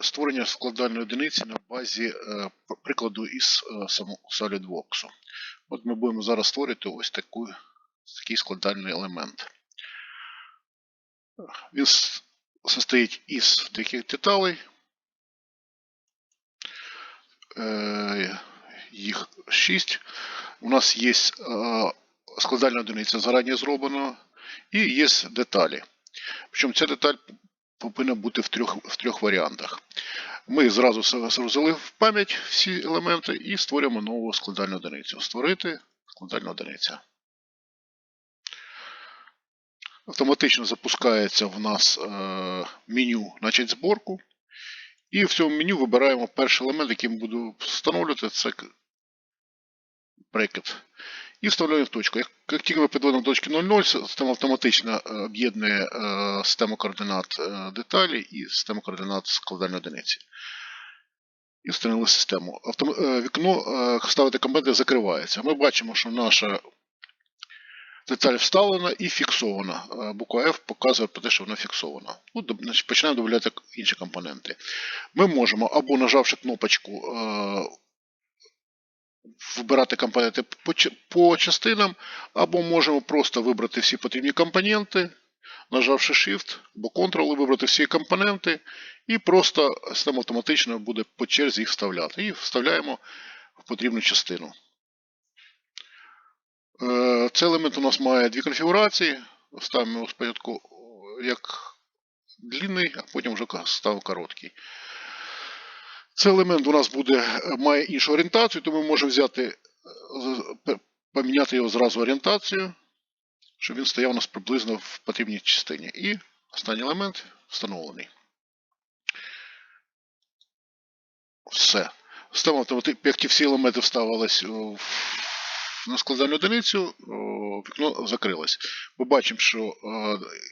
створення складальної одиниці на базі е, прикладу із е, SolidWorks. От ми будемо зараз створити ось таку, такий складальний елемент. Він состоїть із таких деталей. Е, Їх 6. У нас є складальна одиниця зарані зроблена і є деталі. Причому ця деталь повинна бути в трьох, в трьох варіантах. Ми зразу зразили в пам'ять всі елементи і створюємо нову складальну одиницю. Створити складальну одиницю. Автоматично запускається в нас е, меню «Начать зборку. І в цьому меню вибираємо перший елемент, який ми буду встановлювати, це брекет. І вставляємо в точку. Як, тільки ми підводимо до точки 00, система автоматично е, об'єднує систему координат деталі і систему координат складальної одиниці. І встановили систему. Вікно е, ставити компоненти закривається. Ми бачимо, що наша деталь вставлена і фіксована. Буква F показує про те, що вона фіксована. Ну, починаємо додати інші компоненти. Ми можемо або нажавши кнопочку вибирати компоненти по, частинам, або можемо просто вибрати всі потрібні компоненти, нажавши Shift або Ctrl, вибрати всі компоненти, і просто система автоматично буде по черзі їх вставляти. І вставляємо в потрібну частину. Е, Цей елемент у нас має дві конфігурації. Ставимо спочатку як длинний, а потім вже ставимо короткий. Цей елемент у нас буде, е, має іншу орієнтацію, тому ми можемо взяти, е, поміняти його зразу орієнтацію, щоб він стояв у нас приблизно в потрібній частині. І останній елемент встановлений. Все. Система як ті всі елементи вставились на складальну одиницю, вікно закрилось. Ми бачимо, що е,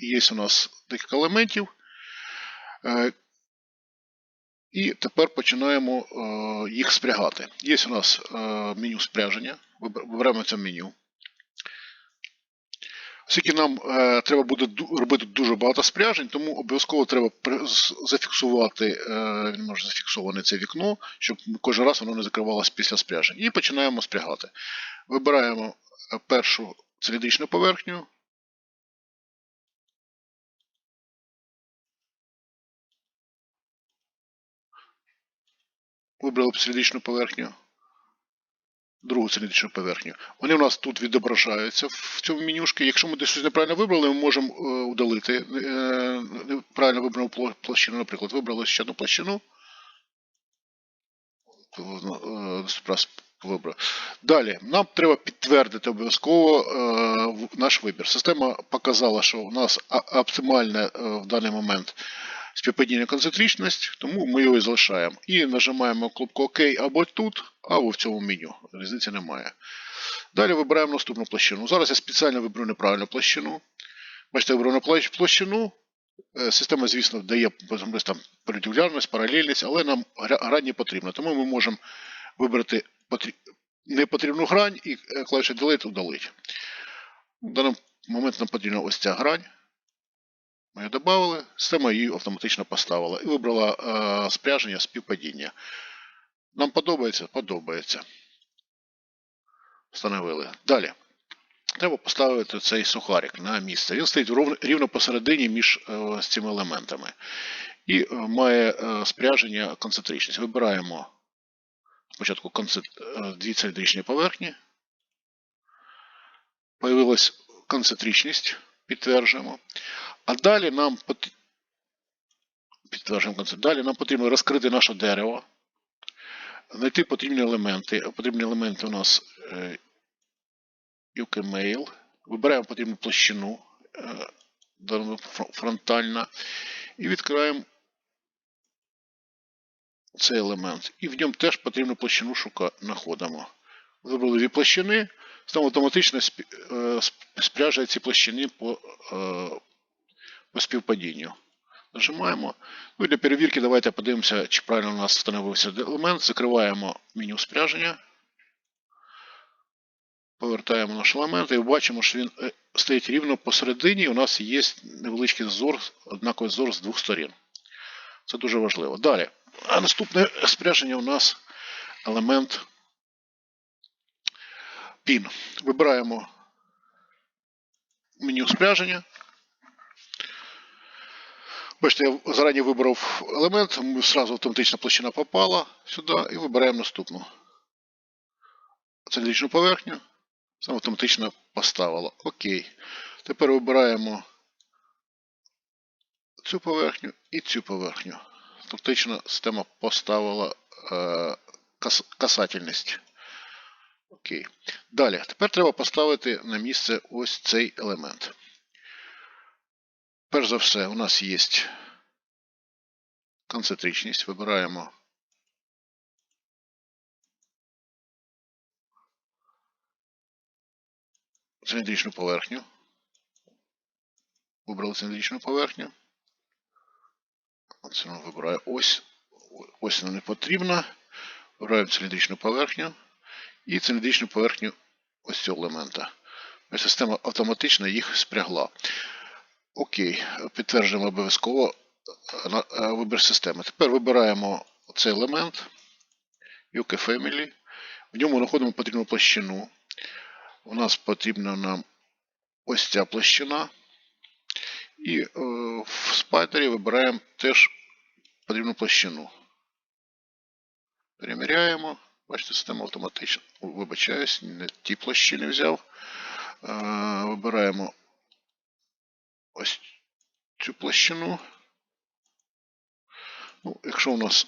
є у нас декілька елементів. І тепер починаємо е, їх спрягати. Є у нас е, меню спряження. Виб- Вибираємо це меню. Оскільки нам е, треба буде робити дуже багато спряжень, тому обов'язково треба зафіксувати, він може зафіксоване це вікно, щоб кожен раз воно не закривалося після спряжень. І починаємо спрягати. Вибираємо першу циліндричну поверхню. Вибрали циліндричну поверхню. Другу циліндричну поверхню. Вони у нас тут відображаються в цьому менюшки. Якщо ми десь щось неправильно вибрали, ми можемо е, удалити е, неправильно вибрану пло- площину. Наприклад, вибрали ще одну площину. Е. Далі, нам треба підтвердити обов'язково наш вибір. Система показала, що у нас оптимальне в даний момент співпадіння концентричність, тому ми його і залишаємо. І нажимаємо кнопку ОК або тут, або в цьому меню. Різниці немає. Далі вибираємо наступну площину. Зараз я спеціально виберу неправильну площину. Бачите, я вибрав площину. Е, Система, звісно, дає там перпендикулярність, паралельність, але нам гра- грань не потрібна. Тому ми можемо вибрати непотрібну грань і е, клавішою Delete удалити. В даний момент нам потрібна ось ця грань. Ми її додали, система її автоматично поставила і вибрала е, спряження співпадіння. Нам подобається? Подобається. Встановили. Далі. Треба поставити цей сухарик на місце. Він стоїть рівно, посередині між е, цими елементами. І е, має е, спряження концентричність. Вибираємо спочатку концент... е, дві циліндричні поверхні. Появилась концентричність. Підтверджуємо. А далі нам пот- концепт. Далі нам потрібно розкрити наше дерево, знайти потрібні елементи. Потрібні елементи у нас е, UKMail. Вибираємо потрібну площину е, фронтальна і відкриваємо цей елемент. І в ньому теж потрібну площину шука знаходимо. Вибрали дві площини, там автоматично е, сп- спряжує ці площини по, е, по співпадінню. Нажимаємо. Ну і для перевірки давайте подивимося, чи правильно у нас встановився елемент. Закриваємо меню спряження. Повертаємо наш елемент і бачимо, що він е, стоїть рівно посередині. У нас є невеличкий зазор, однаковий зазор з двох сторін. Це дуже важливо. Далі. А наступне спряження у нас елемент PIN. Вибираємо меню спряження. Бачите, я зарані вибрав елемент, зразу автоматична площина попала сюди і вибираємо наступну. Циліндричну поверхню. Саме автоматично поставила. Окей. Тепер вибираємо цю поверхню і цю поверхню. Автоматично система поставила е, кас, касательність. Окей. Далі. Тепер треба поставити на місце ось цей елемент. Перш за все, у нас є концентричність. Вибираємо циліндричну поверхню. Вибрали циліндричну поверхню. Оце нам вибираю ось. Ось вона не потрібна. Вибираємо циліндричну поверхню і циліндричну поверхню ось цього елемента. Система автоматично їх спрягла. Окей, підтверджуємо обов'язково е, е, вибір системи. Тепер вибираємо цей елемент UK Family. В ньому знаходимо потрібну площину. У нас потрібна нам ось ця площина. І е, в спайдері вибираємо теж потрібну площину. Переміряємо. Бачите, система автоматично. Вибачаюсь, не ті площини взяв. Вибираємо ось цю площину. Ну, якщо у нас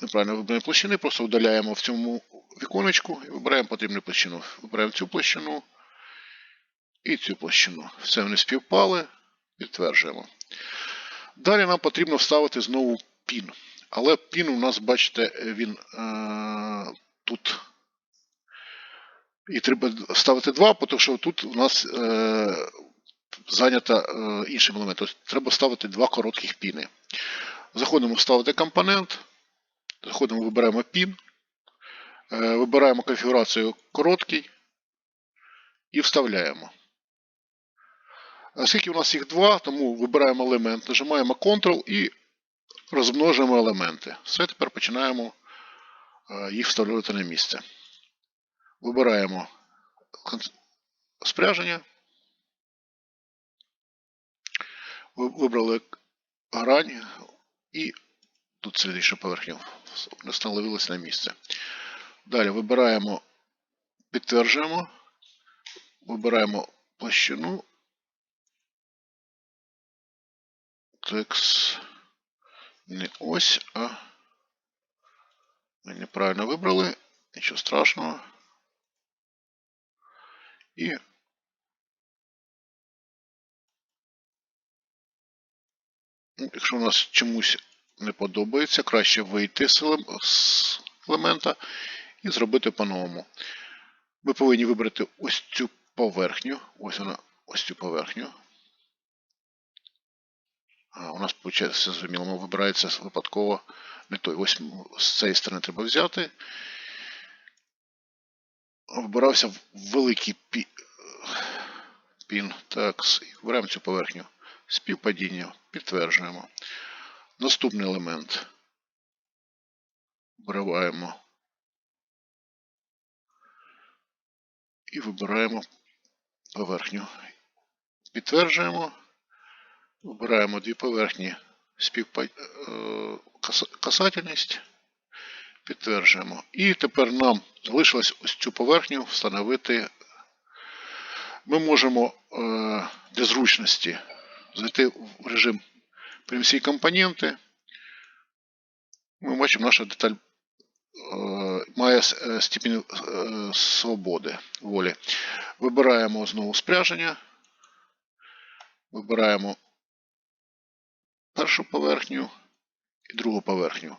неправильно вибрані площини, просто удаляємо в цьому віконечку і вибираємо потрібну площину. Вибираємо цю площину і цю площину. Все вони співпали, підтверджуємо. Далі нам потрібно вставити знову пін. Але пін у нас, бачите, він е, тут. І треба ставити два, тому що тут у нас е, зайнята е, іншим елементом. Треба ставити два коротких піни. Заходимо вставити компонент. Заходимо, вибираємо пін. Е, вибираємо конфігурацію короткий і вставляємо. Оскільки у нас їх два, тому вибираємо елемент, нажимаємо Ctrl і розмножуємо елементи. Все, тепер починаємо е, їх вставляти на місце. Вибираємо спряження. Вибрали грань і тут середньовічну поверхню встановилось на місце. Далі вибираємо, підтверджуємо, вибираємо площину. Текст не ось, а ми неправильно вибрали. Нічого страшного. І якщо у нас чомусь не подобається, краще вийти з елемента і зробити по-новому. Ми повинні вибрати ось цю поверхню. Ось вона, ось цю поверхню. А, у нас виходить, зрозуміло, вибирається випадково не той. Ось з цієї сторони треба взяти. Вибирався великий пі... пін. Так, і вибираємо цю поверхню. Співпадіння. Підтверджуємо. Наступний елемент. Вибираємо. І вибираємо поверхню. Підтверджуємо. Вибираємо дві поверхні. Співпа... е, Касательність. Підтверджуємо. І тепер нам залишилось ось цю поверхню встановити. Ми можемо е, для зручності зайти в режим «Перенести компоненти. Ми бачимо, наша деталь е, має е, степінь е, свободи волі. Вибираємо знову спряження. Вибираємо першу поверхню і другу поверхню.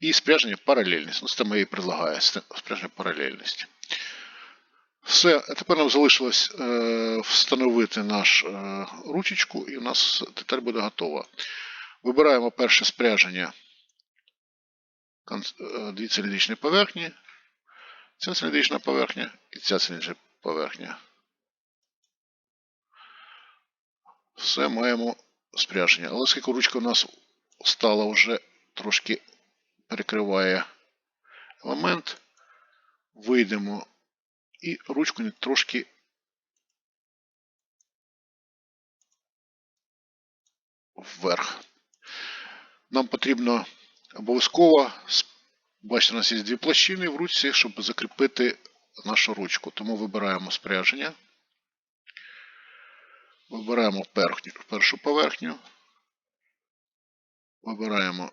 І спряження паралельність. Ну, система її предлагає ст- спряження паралельність. Все, тепер нам залишилось е, встановити наш е, ручечку, і у нас деталь буде готова. Вибираємо перше спряження е, дві циліндричні поверхні. Ця циліндрична поверхня і ця циліндрична поверхня. Все маємо спряження. Але оскільки ручка у нас стала вже трошки перекриває елемент. Вийдемо і ручку трошки вверх. Нам потрібно обов'язково, бачите, у нас є дві площини в ручці, щоб закріпити нашу ручку. Тому вибираємо спряження. Вибираємо першу поверхню. Вибираємо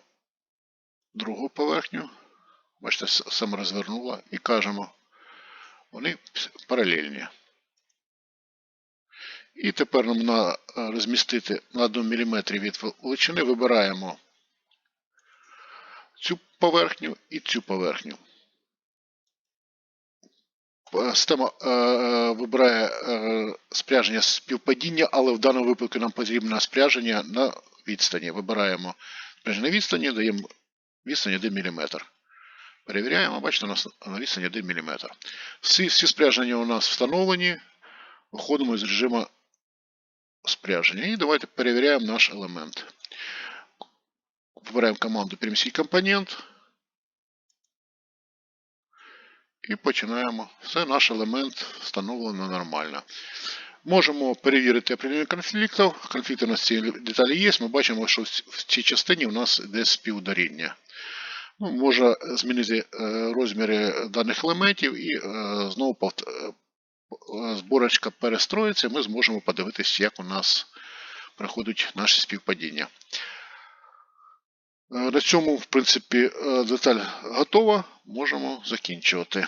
другу поверхню. Бачите, саме розвернула і кажемо, вони паралельні. І тепер нам на розмістити на 1 мм від величини вибираємо цю поверхню і цю поверхню. Е, Система е, е, вибирає е, спряження співпадіння, але в даному випадку нам потрібно спряження на відстані. Вибираємо спряження на відстані, даємо відстань 1 мм. Перевіряємо, бачите, у нас на 1 мм. Всі, всі спряження у нас встановлені. Виходимо з режиму спряження. І давайте перевіряємо наш елемент. Вибираємо команду перемістити компонент. І починаємо. Все, наш елемент встановлено нормально. Можемо перевірити определення конфліктів. Конфлікти у нас ці деталі є. Ми бачимо, що в цій частині у нас йде співдаріння. Ну, може змінити е, розміри даних елементів і е, знову е, зборочка перестроїться, ми зможемо подивитися, як у нас проходять наші співпадіння. На цьому, в принципі, деталь готова. Можемо закінчувати.